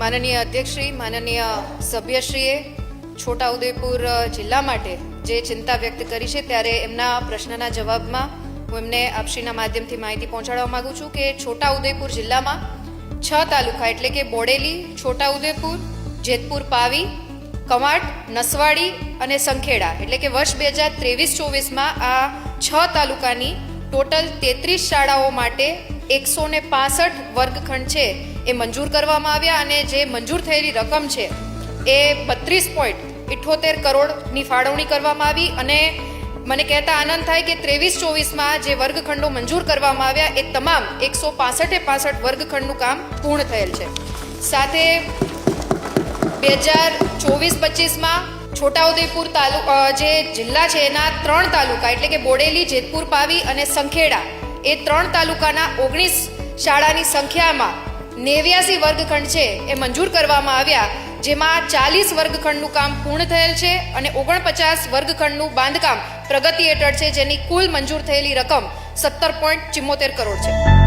માનનીય અધ્યક્ષશ્રી, માનનીય સભ્યશ્રીએ છોટાઉદેપુર જિલ્લા માટે જે ચિંતા વ્યક્ત કરી છે ત્યારે એમના પ્રશ્નના જવાબમાં હું એમને આપશ્રીના માધ્યમથી માહિતી પહોંચાડવા માંગુ છું કે છોટાઉદેપુર જિલ્લામાં છ તાલુકા એટલે કે બોડેલી, છોટાઉદેપુર, જેતપુર પાવી, કવાટ, નસવાડી અને સંખેડા એટલે કે વર્ષ બે હજાર ત્રેવીસ ચોવીસમાં આ છ તાલુકાની ટોટલ તેત્રીસ શાળાઓ માટે એકસો ને પાસઠ વર્ગખંડ છે, એ મંજૂર કરવામાં આવ્યા અને જે મંજૂર થયેલી રકમ છે, એ બત્રીસ પોઈન્ટ ઇઠ્ઠોતેર કરોડની ફાળવણી કરવામાં આવી અને મને કહેતા આનંદ થાય કે ત્રેવીસ ચોવીસમાં જે વર્ગખંડો મંજૂર કરવામાં આવ્યા, એ તમામ એકસો પાસઠે પાસઠ વર્ગખંડનું કામ પૂર્ણ થયેલ છે. સાથે બે હજાર ચોવીસ પચીસમાં છોટાઉદેપુર તાલુકા જે જિલ્લા છે, એના ત્રણ તાલુકા, એટલે કે બોડેલી, જેતપુર, પાવી અને સંખેડા એ ત્રણ તાલુકાના ઓગણીસ શાળાની સંખ્યામાં નેવ્યાસી વર્ગખંડ છે એ મંજૂર કરવામાં આવ્યા, જેમાં ચાલીસ વર્ગખંડનું કામ પૂર્ણ થયેલ છે અને ઓગણપચાસ વર્ગખંડનું બાંધકામ પ્રગતિ હેઠળ છે, જેની કુલ મંજૂર થયેલી રકમ સત્તર પોઈન્ટ ચિમ્મોતેર કરોડ છે.